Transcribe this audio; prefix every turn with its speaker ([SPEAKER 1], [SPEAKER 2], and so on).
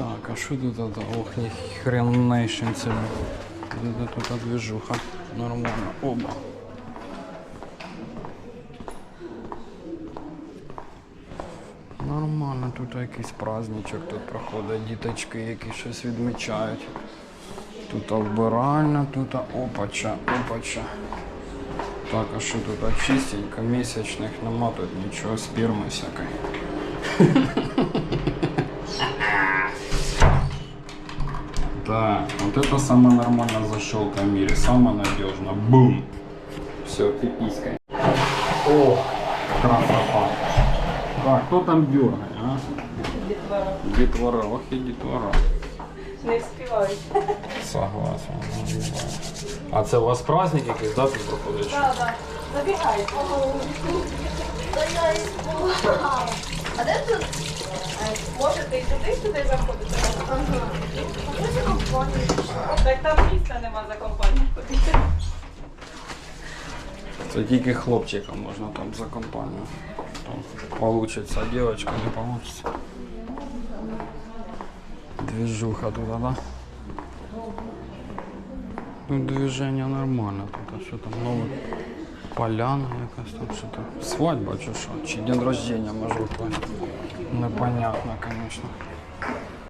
[SPEAKER 1] Так, а що тут? Ох, ні хренейшим це. Де тут движуха. Нормально. Оба. Нормально, тут якийсь праздничок тут проходить, діточки, які щось відмічають. Тут вбиральня, тут опача, опача. Так, а що тут чистенько, місячних нема тут нічого, спірми всякої. Так, вот это самая нормальная защелка в мире, самая надежная. Бум! Все, пиписька. О, красота. Так, кто там дергает, а? Детвора, ох и детвора.
[SPEAKER 2] Не співають.
[SPEAKER 1] Согласен. А це у вас праздник якийсь, да, тут проходить?
[SPEAKER 2] Так, так. Забігай.
[SPEAKER 3] А де тут?
[SPEAKER 2] Можете і туди, і туди заходити. Так там місця нема за компанію.
[SPEAKER 1] Це тільки хлопчикам можна там за компанію. Там получится, а девочка не получится. Движуха туда, да? Ну, движение нормально тут. А що там нове? Поляна якась там що там. Свадьба чи що? Чи день рождения може бути? Непонятно, конечно.